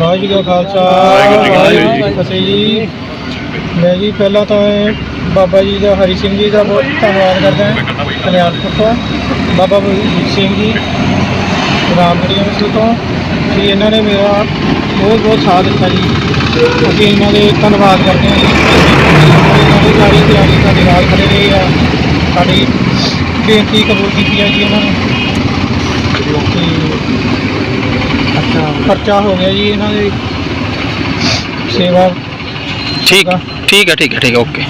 ਵਾਹਿਗੁਰੂ ਜੀ ਕਾ ਖਾਲਸਾ ਵਾਹਿਗੁਰੂ ਜੀ ਕੀ ਫਤਿਹ ਜੀ ਕੀ ਫਤਿਹ ਜੀ। ਮੈਂ ਜੀ ਪਹਿਲਾਂ ਤਾਂ ਇਹ ਬਾਬਾ ਜੀ ਦਾ ਹਰੀ ਸਿੰਘ ਜੀ ਦਾ ਬਹੁਤ ਧੰਨਵਾਦ ਕਰਦਾ ਹਾਂ। ਕਲਿਆਣਪੁਰ ਤੋਂ ਬਾਬਾ ਬਲਜੀਤ ਸਿੰਘ ਜੀ ਰਾਮਗੜੀਆਂ ਮਿਸਲ ਤੋਂ। ਕਿ ਇਹਨਾਂ ਨੇ ਮੇਰਾ ਬਹੁਤ ਬਹੁਤ ਸਾਥ ਦਿੱਤਾ ਜੀ। ਅਸੀਂ ਇਹਨਾਂ ਦੇ ਧੰਨਵਾਦ ਕਰਦੇ ਹਾਂ ਜੀ। ਇਹਨਾਂ ਦੀ ਸਾਰੀ ਤਿਆਰੀ ਸਾਡੇ ਨਾਲ ਖੜੇ ਰਹੇ ਆ। ਸਾਡੀ ਬੇਨਤੀ ਕਬੂਲ ਕੀਤੀ ਹੈ ਜੀ ਇਹਨਾਂ ਨੇ ਤੇ ਅੱਛਾ ਖਰਚਾ ਹੋ ਗਿਆ ਜੀ ਇਹਨਾਂ ਦੇ ਸੇਵਾ ਠੀਕ। ਠੀਕ ਹੈ ਠੀਕ ਹੈ ਠੀਕ ਹੈ ਓਕੇ।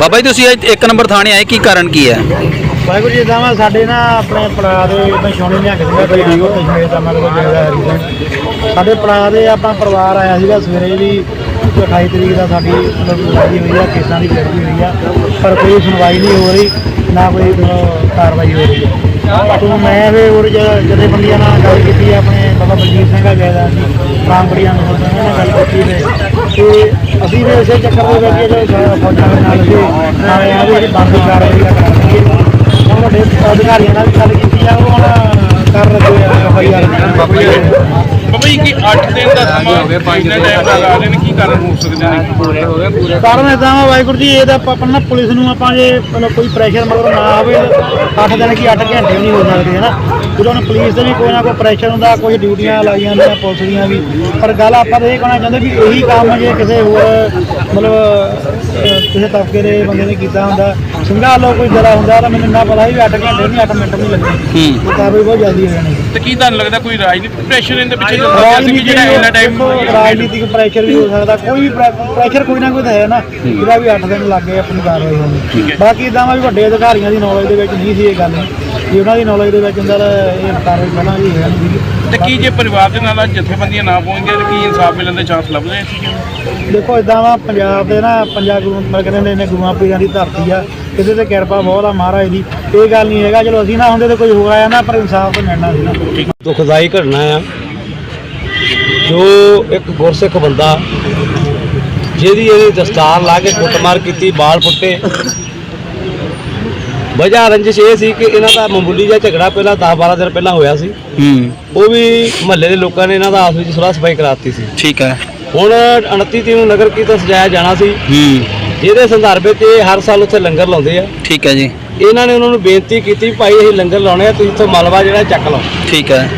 ਬਾਬਾ ਜੀ ਤੁਸੀਂ ਅੱਜ ਇੱਕ ਨੰਬਰ ਥਾਣੇ ਆਏ ਕੀ ਕਾਰਨ ਕੀ ਹੈ? ਵਾਹਿਗੁਰੂ ਜੀ ਦਾਵਾ ਸਾਡੇ ਨਾ ਆਪਣੇ ਪੜਾ ਦੇ ਮਸ਼ੋਣੀ ਲਿਆ ਕੇ ਸੀਗਾ ਕੋਈ ਵੀਡੀਓ ਕਸ਼ਮੀਰ ਦਾ ਮਤਲਬ ਜਿਹੜਾ ਹਰੀ ਸਿੰਘ ਸਾਡੇ ਪੜਾ ਦੇ ਆਪਣਾ ਪਰਿਵਾਰ ਆਇਆ ਸੀਗਾ ਸਵੇਰੇ ਵੀ 28 ਤਰੀਕ ਦਾ ਸਾਡੀ ਮਤਲਬ ਲੜਾਈ ਹੋਈ ਆ ਕੇਸਾਂ ਦੀ ਲੜਾਈ ਹੋਈ ਆ ਪਰ ਕੋਈ ਸੁਣਵਾਈ ਨਹੀਂ ਹੋ ਰਹੀ ਨਾ ਕੋਈ ਕਾਰਵਾਈ ਹੋ ਰਹੀ ਹੈ ਤੋਂ ਮੈਂ ਵੀ ਉਹ ਜਦੇ ਬੰਦੀਆਂ ਨਾਲ ਗੱਲ ਕੀਤੀ, ਆਪਣੇ ਬਾਬਾ ਬਲਜੀਤ ਸਿੰਘ ਆ ਗਿਆ ਸੀ ਰਾਮਪੜੀਆਂ ਨੂੰ ਉਹਨਾਂ ਨਾਲ ਗੱਲ ਕੀਤੀ ਤੇ ਤੇ ਅਸੀਂ ਵੀ ਇਸੇ ਚੱਕਰ ਦੇ ਵਿੱਚ ਜਿਹੜੇ ਫੌਜਾਂ ਦੇ ਨਾਲ ਅਸੀਂ ਨਾਲੇ ਆ ਵੀ ਬੰਦ ਕਰ ਰਹੀ ਹੈ ਹੁਣ ਵੱਡੇ ਅਧਿਕਾਰੀਆਂ ਨਾਲ ਵੀ ਗੱਲ ਕੀਤੀ ਆ, ਉਹ ਹੁਣ ਕਰ ਰਹੇ ਆ F I R Baba ji ਕੀ 8 ਦਿਨ ਦਾ ਸਮਾਂ ਇੰਨਾ ਟਾਈਮ ਲਗਾ ਰਹੇ ਨੇ? ਕੀ ਕਾਰਨ ਹੋ ਸਕਦੇ ਨੇ? ਕਾਰਨ ਇਦਾਂ ਵਾ ਵਾਹਿਗੁਰੂ ਜੀ ਇਹਦਾ ਆਪਾਂ ਆਪਾਂ ਨਾ ਪੁਲਿਸ ਨੂੰ ਆਪਾਂ ਜੇ ਕੋਈ ਪ੍ਰੈਸ਼ਰ ਮਤਲਬ ਨਾ ਆਵੇ 8 ਦਿਨ ਕੀ 8 ਘੰਟੇ ਵੀ ਨਹੀਂ ਹੋ ਸਕਦੇ ਹੈ ਨਾ ਜਦੋਂ ਹੁਣ ਪੁਲਿਸ ਦੇ ਵੀ ਕੋਈ ਨਾ ਕੋਈ ਪ੍ਰੈਸ਼ਰ ਹੁੰਦਾ ਕੋਈ ਡਿਊਟੀਆਂ ਲਾਈਆਂ ਜਾਂਦੀਆਂ ਪੁਲਿਸ ਦੀਆਂ ਵੀ। ਪਰ ਗੱਲ ਆਪਾਂ ਤਾਂ ਇਹ ਕਹਿਣਾ ਚਾਹੁੰਦੇ ਵੀ ਇਹੀ ਕੰਮ ਜੇ ਕਿਸੇ ਹੋਰ ਮਤਲਬ ਕਿਸੇ ਤਬਕੇ ਦੇ ਬੰਦੇ ਨੇ ਕੀਤਾ ਹੁੰਦਾ ਸਿੰਘਾ ਲੋ ਕੋਈ ਜਰਾ ਹੁੰਦਾ ਤਾਂ ਮੈਨੂੰ ਇੰਨਾ ਪਤਾ ਸੀ ਵੀ 8 ਘੰਟੇ ਨਹੀਂ 8 ਮਿੰਟ ਨਹੀਂ ਲੱਗਣੇ ਹੂੰ। ਇਹ ਕਾਰਵਾਈ ਬਹੁਤ ਜਲਦੀ ਹੋ ਜਾਣੀ। ਤੇ ਕੀ ਤੁਹਾਨੂੰ ਲੱਗਦਾ ਕੋਈ ਰਾਜਨੀਤਿਕ ਪ੍ਰੈਸ਼ਰ ਇਹਦੇ ਪਿੱਛੇ ਲੱਗਾ ਗਿਆ ਸੀ ਕਿ ਜਿਹੜਾ ਇੰਨਾ ਟਾਈਮ ਰਾਜਨੀਤਿਕ ਪ੍ਰੈਸ਼ਰ ਵੀ ਹੋ ਸਕਦਾ ਕੋਈ ਵੀ ਪ੍ਰੈਸ਼ਰ ਕੋਈ ਨਾ ਕੋਈ ਤਾਂ ਹੈ ਨਾ ਜਿਹੜਾ ਵੀ 8 ਦਿਨ ਲੱਗ ਗਏ ਆਪਣੀ ਕਾਰਵਾਈ ਹੋਣੀ। ਬਾਕੀ ਇਦਾਂ ਵਾ ਵੀ ਵੱਡੇ ਅਧਿਕਾਰੀਆਂ ਦੀ ਨੌਲੇਜ ਦੇ ਵਿੱਚ ਨਹੀਂ ਸੀ ਇਹ ਗੱਲ। ਜੇ ਉਹਨਾਂ ਦੀ ਨੌਲੇਜ ਦੇ ਵਿੱਚ ਹੁੰਦਾ ਤਾਂ ਇਹ ਕਾਰਵਾਈ ਪਹਿਲਾਂ ਵੀ ਹੋ। ਜਾਣੀ ਸੀ ਤੇ ਕੀ ਜੇ ਪਰਿਵਾਰ ਦੇ ਨਾਲ ਅੱਜ ਜਥੇਬੰਦੀਆਂ ਨਾ ਪਹੁੰਚਦੇ ਤੇ ਕੀ ਇਨਸਾਫ ਮਿਲਣ ਦੇ ਚਾਂਸ ਲੱਭਦੇ ਸੀ ਦੇਖੋ ਇਦਾਂ ਵਾ ਪੰਜਾਬ ਦੇ ਨਾ ਪੰਜਾਬ ਗੁਰੂ ਗੁਰੂਆਂ ਪੀਰਾਂ ਦੀ ਧਰਤੀ ਆ। ਕਿਸੇ ਤੇ ਕਿਰਪਾ ਬਹੁਤ ਆ ਮਹਾਰਾਜ ਦੀ। ਇਹ ਗੱਲ ਨਹੀਂ ਹੈਗਾ ਚਲੋ ਅਸੀਂ ਨਾ ਹੁੰਦੇ ਤਾਂ ਕੋਈ ਹੋਰ ਆਇਆ ਨਾ ਪਰ ਇਨਸਾਫ ਤਾਂ ਮਿਲਣਾ ਸੀ ਨਾ। ਦੁਖਦਾਈ ਘਟਨਾ ਆ। ਜੋ ਇੱਕ ਗੁਰਸਿੱਖ ਬੰਦਾ ਜਿਹਦੀ ਇਹਦੀ ਦਸਤਾਰ ਲਾ ਕੇ ਕੁੱਟਮਾਰ ਕੀਤੀ ਬਾਲ ਪੁੱਟੇ ਵਜ੍ਹਾ ਰੰਜਿਸ਼ ਇਹ ਸੀ ਕਿ ਇਹਨਾਂ ਦਾ ਮਾਮੂਲੀ ਜਿਹਾ ਝਗੜਾ ਪਹਿਲਾਂ 10 12 ਦਿਨ ਪਹਿਲਾਂ ਹੋਇਆ ਸੀ। ਹੂੰ। ਉਹ ਵੀ ਮਹੱਲੇ ਦੇ ਲੋਕਾਂ ਨੇ ਇਹਨਾਂ ਦਾ ਆਪਸ ਵਿੱਚ ਸੁਲਾਹ ਸਫ਼ਾਈ ਕਰਾਤੀ ਸੀ। ਠੀਕ ਹੈ। ਹੁਣ 29 ਤਰੀਕ ਨੂੰ ਨਗਰ ਕੀਰਤਨ ਸਜਾਇਆ ਜਾਣਾ ਸੀ। ਹੂੰ। ਜਿਹਦੇ ਸੰਦਰਭ ਵਿੱਚ ਇਹ ਹਰ ਸਾਲ ਉੱਥੇ ਲੰਗਰ ਲਾਉਂਦੇ ਆ। ਠੀਕ ਹੈ ਜੀ। ਇਹਨਾਂ ਨੇ ਉਹਨਾਂ ਨੂੰ ਬੇਨਤੀ ਕੀਤੀ ਵੀ ਭਾਈ ਅਸੀਂ ਲੰਗਰ ਲਾਉਣੇ ਆ ਤੁਸੀਂ ਇੱਥੋਂ ਮਲਵਾ ਜਿਹੜਾ ਚੱਕ ਲਓ। ਠੀਕ ਹੈ।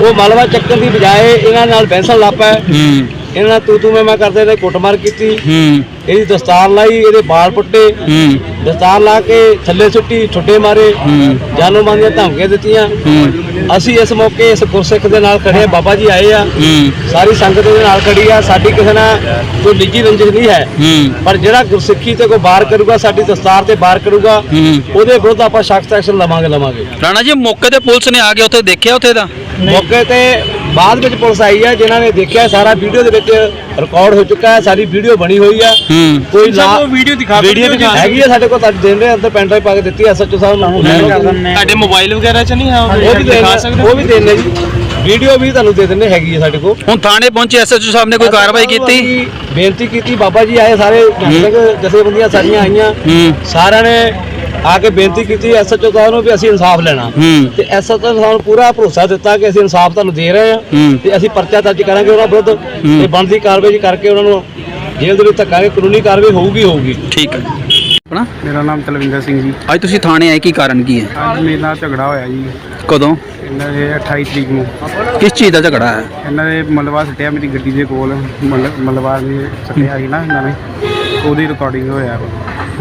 ਉਹ ਮਲਵਾ ਚੱਕਣ ਦੀ ਬਜਾਏ ਇਹਨਾਂ ਨਾਲ ਬੈਂਸਣ ਲੱਪਾ ਹੂੰ। ਇਹਨਾਂ ਨਾਲ ਤੂੰ ਤੂੰ ਮੈਂ ਮੈਂ ਕਰਦੇ ਨੇ ਕੁੱਟਮਾਰ ਕੀਤੀ। ਹੂੰ। ਇਹਦੀ ਦਸਤਾਰ ਲਾਈ ਇਹਦੇ ਬਾਲ ਪੁੱਟੇ। ਹੂੰ। ਦਸਤਾਰ ਲਾ ਕੇ ਥੱਲੇ ਸੁੱਟੀ ਠੁੱਡੇ ਮਾਰੇ। ਹੂੰ। ਜਾਨੋਂ ਮਾਨ ਦੀਆਂ ਧਮਕੀਆਂ ਦਿੱਤੀਆਂ। ਹੂੰ। ਅਸੀਂ ਇਸ ਮੌਕੇ ਇਸ ਗੁਰਸਿੱਖ ਦੇ ਨਾਲ ਖੜੇ ਬਾਬਾ ਜੀ ਆਏ ਆ। ਹੂੰ। ਸਾਰੀ ਸੰਗਤ ਦੇ ਨਾਲ ਖੜੀ ਆ। ਸਾਡੀ ਕਿਸੇ ਨਾਲ ਕੋਈ ਨਿੱਜੀ ਰੰਜਿਸ਼ ਨਹੀਂ ਹੈ। ਹੂੰ। ਪਰ ਜਿਹੜਾ ਗੁਰਸਿੱਖੀ ਤੇ ਕੋਈ ਬਾਰ ਕਰੂਗਾ ਸਾਡੀ ਦਸਤਾਰ ਤੇ ਬਾਰ ਕਰੂਗਾ ਹੂੰ। ਉਹਦੇ ਵਿਰੁੱਧ ਆਪਾਂ ਸਖਤ ਐਕਸ਼ਨ ਲਵਾਂਗੇ ਲਵਾਂਗੇ। ਰਾਣਾ ਜੀ ਮੌਕੇ ਤੇ ਪੁਲਿਸ ਨੇ ਆ ਕੇ ਉੱਥੇ ਦੇਖਿਆ ਉੱਥੇ ਦਾ? ਮੌਕੇ ਤੇ ਬਾਅਦ ਵਿੱਚ ਪੁਲਿਸ ਆਈ ਆ ਜਿਨ੍ਹਾਂ ਨੇ ਦੇਖਿਆ ਸਾਰਾ ਵੀਡੀਓ ਦੇ ਵਿੱਚ ਰਿਕਾਰਡ ਹੋ ਚੁੱਕਾ ਹੈ। ਸਾਰੀ ਵੀਡੀਓ ਬਣੀ ਹੋਈ ਆ। ਹੂੰ। ਕੋਈ ਲਾ ਵੀਡੀਓ ਦਿਖਾ ਵੀਡੀਓ ਹੈਗੀ ਆ ਸਾਡੇ ਕੋਲ ਤੁਹਾਡੇ ਦੇਣ ਰਹੇ ਅੰਦਰ ਪੈਨ ਡਰਾਈਵ ਪਾ ਕੇ ਦਿੱਤੀ ਐਸਐਚਓ ਸਾਹਿਬ ਨੂੰ ਤੁਹਾਡੇ ਮੋਬਾਈਲ ਵਗੈਰਾ ਚ ਨਹੀਂ ਆ ਉਹ ਵੀ ਦੇਣ ਉਹ ਵੀ ਦੇਣੇ ਜੀ। ਵੀਡੀਓ ਵੀ ਤੁਹਾਨੂੰ ਦੇ ਦਿੰਦੇ ਹੈਗੀ ਆ ਸਾਡੇ ਕੋਲ। ਹੁਣ ਥਾਣੇ ਪਹੁੰਚੇ ਐਸਐਚਓ ਸਾਹਿਬ ਨੇ ਕੋਈ ਕਾਰਵਾਈ ਕੀਤੀ? ਅਸੀਂ ਬੇਨਤੀ ਕੀਤੀ ਬਾਬਾ ਜੀ ਆਏ ਸਾਰੇ ਜਨਤਕ ਜਥੇਬੰਦੀਆਂ ਸਾਰੀਆਂ ਆਈਆਂ ਹੂੰ। ਸਾਰਿਆਂ ਨੇ ਆ ਕੇ ਬੇਨਤੀ ਕੀਤੀ ਐਸਐਚਓ ਸਾਹਿਬ ਨੂੰ ਵੀ ਅਸੀਂ ਇਨਸਾਫ ਲੈਣਾ। ਤੇ ਐਸਐਚਓ ਸਾਹਿਬ ਨੂੰ ਪੂਰਾ ਭਰੋਸਾ ਦਿੱਤਾ ਕਿ ਅਸੀਂ ਇਨਸਾਫ ਤੁਹਾਨੂੰ ਦੇ ਰਹੇ ਹਾਂ ਹੂੰ। ਤੇ ਅਸੀਂ ਪਰਚਾ ਦਰਜ ਕਰਾਂਗੇ ਉਹਨਾਂ ਵਿਰੁੱਧ। ਤੇ ਬਣਦੀ ਕਾਰਵਾਈ ਕਰਕੇ ਉਹਨਾਂ ਨੂੰ ਜੇਲ੍ਹ ਦੇ ਵਿੱਚ ਧੱਕਾਂਗੇ ਕਾਨੂੰਨੀ ਕਾਰਵਾਈ ਹੋਊਗੀ ਹੋਊਗੀ। ਠੀਕ ਹੈ। ਆਪਣਾ? ਮੇਰਾ ਨਾਮ ਤਲਵਿੰਦਰ ਸਿੰਘ ਜੀ। ਅੱਜ ਤੁਸੀਂ ਥਾਣੇ ਆਏ ਕੀ ਕਾਰਨ ਕੀ ਹੈ? ਅੱਜ ਮੇਰੇ ਨਾਲ ਝਗੜਾ ਹੋਇਆ ਜੀ। ਕਦੋਂ? ਇਹਨਾਂ ਦੇ 28 ਤਰੀਕ ਨੂੰ। ਕਿਸ ਚੀਜ਼ ਦਾ ਝਗੜਾ ਹੈ? ਇਹਨਾਂ ਦੇ ਮਲਵਾ ਸੱਟਿਆ ਮੇਰੀ ਗੱਡੀ ਦੇ ਕੋਲ। ਮਲ- ਮਲਵਾ ਦੇ ਸੱਟਿਆ ਸੀ ਨਾ ਇਹਨਾਂ ਨੇ। ਉਹਦੀ ਰਿਕਾਰਡਿੰਗ ਹੋਇਆ।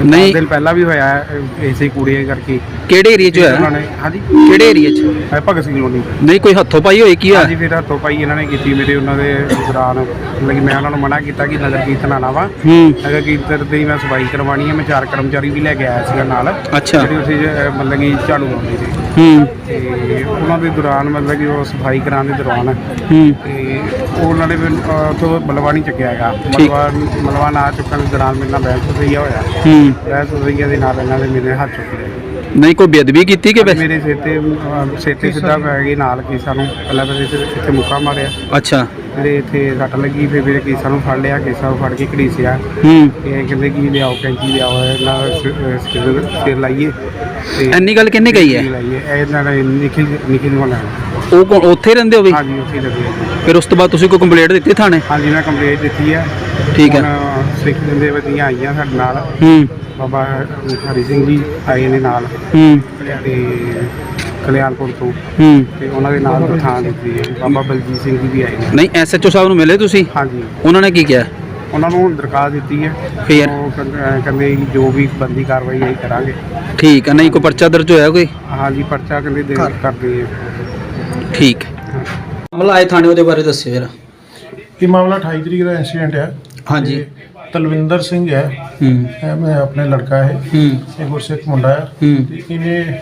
ਨਹੀਂ। ਦਿਨ ਪਹਿਲਾਂ ਵੀ ਹੋਇਆ ਐਸੇ ਕੂੜੇ ਕਰਕੇ। ਕਿਹੜੇ ਏਰੀਆ 'ਚ ਉਹਨਾਂ ਹੋਇਆ ਨੇ ਹਾਂਜੀ। ਕਿਹੜੇ ਏਰੀਆ 'ਚ? ਇਹ ਭਗਤ ਸਿੰਘ ਲੋਨੀ ਨਹੀਂ ਕੋਈ ਹੱਥੋਂ ਪਾਈ ਹੋਈ ਕੀ ਹਾਂਜੀ ਹੈ ਫਿਰ ਹੱਥੋਂ ਪਾਈ ਇਹਨਾਂ ਨੇ ਕੀਤੀ ਮੇਰੇ ਉਹਨਾਂ ਦੇ ਦੌਰਾਨ ਕਿ ਮੈਂ ਉਹਨਾਂ ਨੂੰ ਮਨਾ ਕੀਤਾ ਕਿ ਨਗਰ ਕੀਰਤਨ ਆਣਾ ਵਾ। ਹੂੰ। ਨਗਰ ਕੀਰਤਨ ਦੀ ਮੈਂ ਸਫ਼ਾਈ ਕਰਵਾਉਣੀ ਹੈ ਮੈਂ ਚਾਰ ਕਰਮਚਾਰੀ ਵੀ ਲੈ ਕੇ ਆਇਆ ਸੀਗਾ ਨਾਲ। ਅੱਛਾ। ਜਿਹੜੇ ਉੱਥੇ ਜ- ਮਤਲਬ ਕਿ ਝਾੜੂ ਲਾਉਂਦੇ ਸੀ। ਹੂੰ। ਤੇ ਉਹਨਾਂ ਦੇ ਦੌਰਾਨ ਮਤਲਬ ਕਿ ਉਹ ਸਫ਼ਾਈ ਕਰਾਉਣ ਦੇ ਦੌਰਾਨ ਹੂੰ। ਤੇ ਉਹਨਾਂ ਨੇ ਮੈਨੂੰ, ਅਹ, ਉੱਥੋਂ ਮਲਵਾ ਨਹੀਂ ਚੱਕਿਆ ਹੈਗਾ। ਮਲਵਾ ਮਲਵਾ ਨਾ ਚੁੱਕਣ ਦੇ ਦੌਰਾਨ ਮੇਰੇ ਨਾਲ ਬਹਿਸ ਰਈਆ ਹੋਇਆ। ਹੂੰ। ਬਹਿਸ ਰਈਆ ਦੇ ਨਾਲ ਇਹਨਾਂ ਦੇ ਮੇਰੇ ਹੱਥ ਚੁੱਕ ਨਹੀਂ ਕੋਈ ਬੇਅਦਬੀ ਕੀਤੀ ਕਿ ਵੈਸੇ? ਮੇਰੇ ਸਿਰ ਤੇ ਅਹ, ਸਿਰ ਤੇ ਸਿੱਧਾ ਪੈ ਗਈ ਨਾਲ ਕੀ ਸਾਨੂੰ ਪਹਿਲਾਂ ਮੇਰੇ ਸਿਰ ਇੱਥੇ ਮੁੱਕਾ ਮਾਰਿਆ। ਅੱਛਾ। ਮੇਰੇ ਇੱਥੇ ਸੱਟ ਲੱਗੀ ਫਿਰ ਮੇਰੇ ਕੇਸਾਂ ਨੂੰ ਫੜ ਲਿਆ ਕੇਸਾਂ ਨੂੰ ਫੜ ਕੇ ਘੜੀਸਿਆ। ਹੂੰ। ਇਹ ਕਹਿੰਦੇ ਕਿ ਲਿਆਓ ਕੈਂਚੀ ਲਿਆਓ ਦਾ ਸਿਰ- ਸਿਰ ਲਾਈਏ। ਤੇ ਇੰਨੀ ਗੱਲ ਕਿੰਨੇ ਕਹੀ ਹੈ? ਲਾਈਏ। ਇਹ ਇਹਨਾਂ ਨੇ ਨਿਖਿਲ ਨਿਖਿਲ ਨੂੰ ਲਾਇਆ ਉਹ ਕੌਣ- ਉੱਥੇ ਰਹਿੰਦੇ ਹੋ ਵੀ? ਹਾਂਜੀ ਉੱਥੇ ਲੱਗੀ ਫਿਰ ਉਸ ਤੋਂ ਬਾਅਦ ਤੁਸੀਂ ਕੋਈ ਕੰਪਲੇਂਟ ਦਿੱਤੀ ਥਾਣੇ? ਹਾਂਜੀ ਮੈਂ ਕੰਪਲੇਂਟ ਦਿੱਤੀ ਹੈ ਠੀਕ ਹੈ। ਹੁਣ ਸਿੱਖ ਦਿੰਦੇ ਵਧੀਆਂ ਆਈਆਂ ਸਾਡੇ ਨਾਲ। ਹੂੰ। ਬਾਬਾ ਹਰੀ ਸਿੰਘ ਜੀ ਆਏ ਨੇ ਨਾਲ ਹੂੰ। ਤੇ ਕਲਿਆਣਪੁਰ ਤੋਂ। ਹੂੰ। ਤੇ ਉਹਨਾਂ ਦੇ ਨਾਲ ਥਾਂ ਦਿੱਤੀ ਹੈ। ਬਾਬਾ ਬਲਜੀਤ ਸਿੰਘ ਜੀ ਵੀ ਆਏ ਨੇ। ਨਹੀਂ ਐਸਐਚਓ ਸਾਹਿਬ ਨੂੰ ਮਿਲੇ ਤੁਸੀਂ? ਹਾਂਜੀ। ਉਹਨਾਂ ਨੇ ਕੀ ਕਿਹਾ? ਉਹਨਾਂ ਨੂੰ ਦਰਖਾਸਤ ਦਿੱਤੀ ਹੈ। ਫਿਰ? ਉਹ ਕਹਿੰਦੇ ਜੀ ਜੋ ਵੀ ਬੰਦੀ ਕਾਰਵਾਈ ਅਸੀਂ ਕਰਾਂਗੇ। ਠੀਕ ਹੈ ਨਹੀਂ ਕੋਈ ਪਰਚਾ ਦਰਜ ਹੋਇਆ ਕੋਈ? ਹਾਂਜੀ ਪਰਚਾ ਕਹਿੰਦੇ ਦੇ ਕਰਦੇ ਆ। ਠੀਕ ਮਾਮਲਾ ਆਏ ਥਾਣੇ ਉਹਦੇ ਬਾਰੇ ਦੱਸਿਓ ਜਰਾ। ਇਹ ਮਾਮਲਾ 28 ਤਰੀਕ ਦਾ ਇਨਸੀਡੈਂਟ ਹੈ। ਹਾਂਜੀ। ਤੇ ਤਲਵਿੰਦਰ ਸਿੰਘ ਹੈ। ਹੂੰ। ਇਹ ਮੈਂ ਆਪਣੇ ਲੜਕਾ ਹੈ। ਹੂੰ। ਇਹ ਗੁਰਸਿੱਖ ਮੁੰਡਾ ਹੈ। ਹੂੰ। ਤੇ ਇਹਨੇ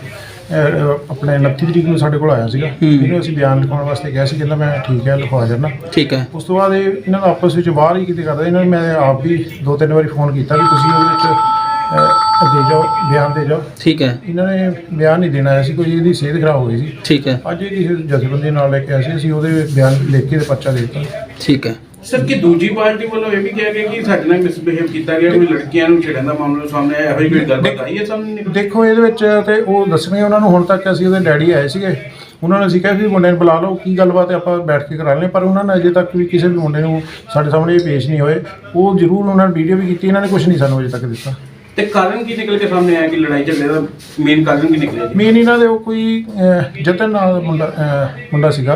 ਅਹ, ਆਪਣੇ 29 ਤਰੀਕ ਨੂੰ ਸਾਡੇ ਕੋਲ ਆਇਆ ਸੀਗਾ। ਇਹਨੂੰ ਅਸੀਂ ਬਿਆਨ ਲਿਖਾਉਣ ਵਾਸਤੇ ਕਿਹਾ ਸੀ ਕਹਿੰਦਾ ਮੈਂ ਠੀਕ ਹੈ ਲਿਖਵਾ ਜਾਣਾ ਠੀਕ ਹੈ। ਉਸ ਤੋਂ ਬਾਅਦ ਇਹ ਇਹਨਾਂ ਦਾ ਆਪਸ ਵਿੱਚ ਬਾਹਰ ਹੀ ਕਿਤੇ ਕਰਦਾ। ਇਹਨਾਂ ਨੂੰ ਮੈਂ ਆਪ ਵੀ ਦੋ ਤਿੰਨ ਵਾਰੀ ਫੋਨ ਕੀਤਾ ਵੀ ਤੁਸੀਂ ਉਹਦੇ ਵਿੱਚ ਅਹ, ਦੇ ਜਾਓ ਬਿਆਨ ਦੇ ਜਾਓ। ਠੀਕ ਹੈ। ਇਹਨਾਂ ਨੇ ਬਿਆਨ ਨਹੀਂ ਦੇਣਾ ਆਇਆ ਸੀ ਕੋਈ ਇਹਦੀ ਸਿਹਤ ਖਰਾਬ ਹੋ ਗਈ ਸੀ। ਠੀਕ ਹੈ। ਅੱਜ ਇਹ ਕਿਸੇ ਜਥੇਬੰਦੀ ਨਾਲ ਲੈ ਕੇ ਆਏ ਸੀ ਅਸੀਂ ਉਹਦੇ ਬਿਆਨ ਲਿਖ ਕੇ ਤੇ ਪਰਚਾ ਦੇ ਦਿੱਤਾ। ਠੀਕ ਹੈ। ਸਰ ਕਿ ਦੂਜੀ ਪਾਰਟੀ ਵੱਲੋਂ ਇਹ ਵੀ ਕਿਹਾ ਗਿਆ ਕਿ ਸਾਡੇ ਨਾਲ ਮਿਸਬਿਹੇਵ ਕੀਤਾ ਗਿਆ ਕੋਈ ਲੜਕੀਆਂ ਨੂੰ ਛੇੜਨ ਦਾ ਮਾਮਲਾ ਸਾਹਮਣੇ ਆਇਆ ਜਿਹੀ ਕੋਈ ਗੱਲਬਾਤ ਆਈ ਹੈ ਸਾਹਮਣੇ ਦੇਖੋ ਇਹਦੇ ਵਿੱਚ ਤੇ ਉਹ ਦੱਸਣਗੇ ਉਹਨਾਂ ਨੂੰ ਹੁਣ ਤੱਕ ਅਸੀਂ ਉਹਦੇ ਡੈਡੀ ਆਏ ਸੀਗੇ। ਉਹਨਾਂ ਨੇ ਅਸੀਂ ਕਿਹਾ ਵੀ ਮੁੰਡੇ ਨੂੰ ਬੁਲਾ ਲਓ ਕੀ ਗੱਲਬਾਤ ਹੈ ਆਪਾਂ ਬੈਠ ਕੇ ਕਰਾ ਲੈਂਦੇ ਪਰ ਉਹਨਾਂ ਨੇ ਅਜੇ ਤੱਕ ਵੀ ਕਿਸੇ ਵੀ ਮੁੰਡੇ ਨੂੰ ਸਾਡੇ ਸਾਹਮਣੇ ਪੇਸ਼ ਨਹੀਂ ਹੋਏ। ਉਹ ਜ਼ਰੂਰ ਉਹਨਾਂ ਨੇ ਵੀਡੀਓ ਵੀ ਕੀਤੀ ਇਹਨਾਂ ਨੇ ਕੁਝ ਨਹੀਂ ਸਾਨੂੰ ਅਜੇ ਤੱਕ ਦਿੱਤਾ। ਤੇ ਕਾਰਨ ਕੀ ਨਿਕਲ ਕੇ ਸਾਹਮਣੇ ਆਇਆ ਕਿ ਲੜਾਈ ਝਗੜੇ ਦਾ ਮੇਨ ਕਾਰਨ ਕੀ ਨਿਕਲਿਆ ਜੀ? ਮੇਨ ਇਹਨਾਂ ਦੇ ਉਹ ਕੋਈ ਅਹ, ਜਤਨ ਨਾਲ ਮੁੰਡਾ ਅਹ, ਮੁੰਡਾ ਸੀਗਾ।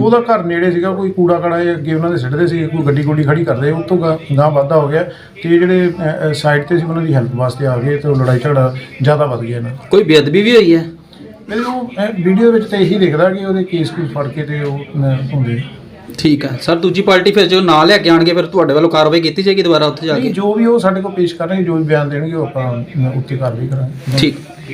ਉਹਦਾ ਘਰ ਨੇੜੇ ਸੀਗਾ ਕੋਈ ਕੂੜਾ ਕੜਾ ਇਹ ਅੱਗੇ ਉਹਨਾਂ ਦੇ ਸਿੱਟਦੇ ਸੀ ਕੋਈ ਗੱਡੀ ਗੁੱਡੀ ਖੜੀ ਕਰਦੇ ਉਹ ਤੋਂ ਗਾਂ ਵਾਧਾ ਹੋ ਗਿਆ। ਤੇ ਇਹ ਜਿਹੜੇ ਸਾਈਡ ਤੇ ਸੀ ਉਹਨਾਂ ਦੀ ਹੈਲਪ ਵਾਸਤੇ ਆ ਗਏ ਤੇ ਉਹ ਲੜਾਈ ਝਗੜਾ ਜ਼ਿਆਦਾ ਵੱਧ ਗਿਆ ਇਹਨਾਂ ਕੋਈ ਬੇਅਦਬੀ ਵੀ ਹੋਈ ਹੈ? ਮੈਨੂੰ ਵੀਡੀਓ ਵਿੱਚ ਤਾਂ ਇਹੀ ਦਿਖਦਾ ਕਿ ਉਹਦੇ ਕੇਸ ਕੋਈ ਫੜ ਕੇ ਤੇ ਉਹ ਅਹ, ਹੁੰਦੇ। ਠੀਕ ਹੈ ਸਰ ਦੂਜੀ ਪਾਰਟੀ ਫਿਰ ਜੋ ਨਾਂ ਲੈ ਕੇ ਆਣਗੇ ਫਿਰ ਤੁਹਾਡੇ ਵੱਲੋਂ ਕਾਰਵਾਈ ਕੀਤੀ ਜਾਏਗੀ ਦੁਬਾਰਾ ਉੱਥੇ ਜਾ ਨਹੀਂ ਕੇ? ਜੋ ਵੀ ਉਹ ਸਾਡੇ ਕੋਲ ਪੇਸ਼ ਕਰਨਗੇ ਜੋ ਵੀ ਬਿਆਨ ਦੇਣਗੇ ਉਹ ਆਪਾਂ ਉੱਤੇ ਕਾਰਵਾਈ ਕਰਾਂਗੇ। ਠੀਕ।